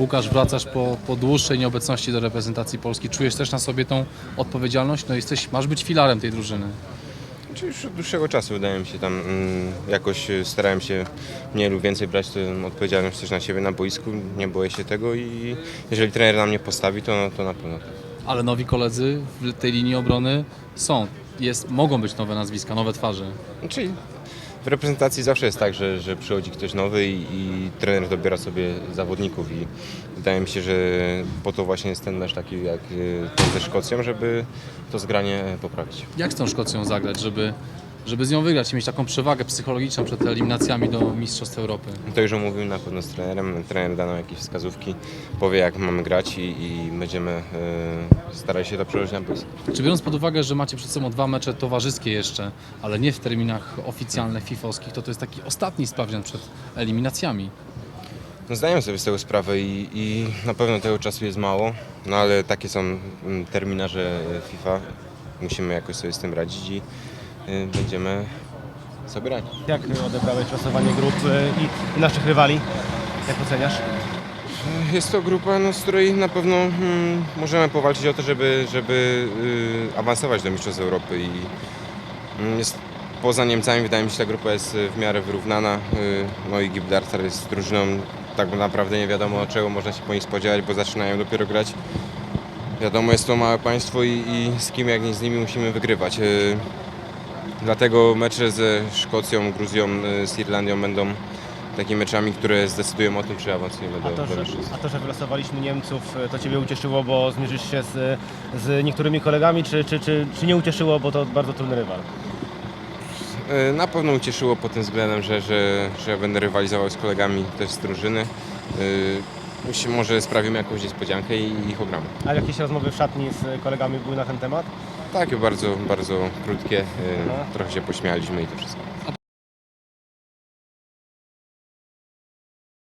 Łukasz, wracasz po, po dłuższej nieobecności do reprezentacji Polski. Czujesz też na sobie tą odpowiedzialność? No jesteś, masz być filarem tej drużyny. Czy już od dłuższego czasu wydaje mi się tam mm, jakoś y, starałem się mniej lub więcej brać tę odpowiedzialność też na siebie na boisku, nie boję się tego i jeżeli trener na mnie postawi, to, to na pewno. tak. Ale nowi koledzy w tej linii obrony są. Jest, mogą być nowe nazwiska, nowe twarze. Czyli w reprezentacji zawsze jest tak, że, że przychodzi ktoś nowy i, i trener dobiera sobie zawodników i wydaje mi się, że po to właśnie jest ten mecz taki jak y, ten ze Szkocją, żeby to zgranie poprawić. Jak z tą Szkocją zagrać, żeby, żeby z nią wygrać i mieć taką przewagę psychologiczną przed eliminacjami do Mistrzostw Europy? To już omówimy na pewno z trenerem. Trener da nam jakieś wskazówki, powie jak mamy grać i, i będziemy y, starali się to przełożyć na boisko. Czy biorąc pod uwagę, że macie przed sobą dwa mecze towarzyskie jeszcze, ale nie w terminach oficjalnych fifowskich, to to jest taki ostatni sprawdzian przed eliminacjami. No, zdajemy sobie z tego sprawę i, i na pewno tego czasu jest mało, no ale takie są mm, terminarze FIFA. Musimy jakoś sobie z tym radzić i będziemy sobie radzić. Jak odebrałeś losowanie grup y, i, naszych rywali? Jak oceniasz? Jest to grupa, no, z której na pewno mm, możemy powalczyć o to, żeby, żeby y, awansować do Mistrzostw Europy i mm, jest, poza Niemcami wydaje mi się, że ta grupa jest y, w miarę wyrównana. Y, no i Gibraltar jest drużyną, tak naprawdę nie wiadomo czego można się po nich spodziewać, bo zaczynają dopiero grać. Wiadomo, jest to małe państwo i, i z kim jak nie z nimi musimy wygrywać. Y, Dlatego mecze ze Szkocją, Gruzją, y, z Irlandią będą takimi meczami, które zdecydują o tym, czy awansujemy A do, to, do że, mistrzostw. a to, że wylosowaliśmy Niemców, y, to Ciebie ucieszyło, bo zmierzysz się z, z niektórymi kolegami, czy, czy, czy, czy nie ucieszyło, bo to bardzo trudny rywal? E, Na pewno ucieszyło pod tym względem, że, że, że będę rywalizował z kolegami też z drużyny. Musi- Może sprawimy jakąś niespodziankę i ich ogramy. A jakieś rozmowy w szatni z kolegami były na ten temat? Takie bardzo, bardzo krótkie. e. Trochę się pośmialiśmy i to wszystko.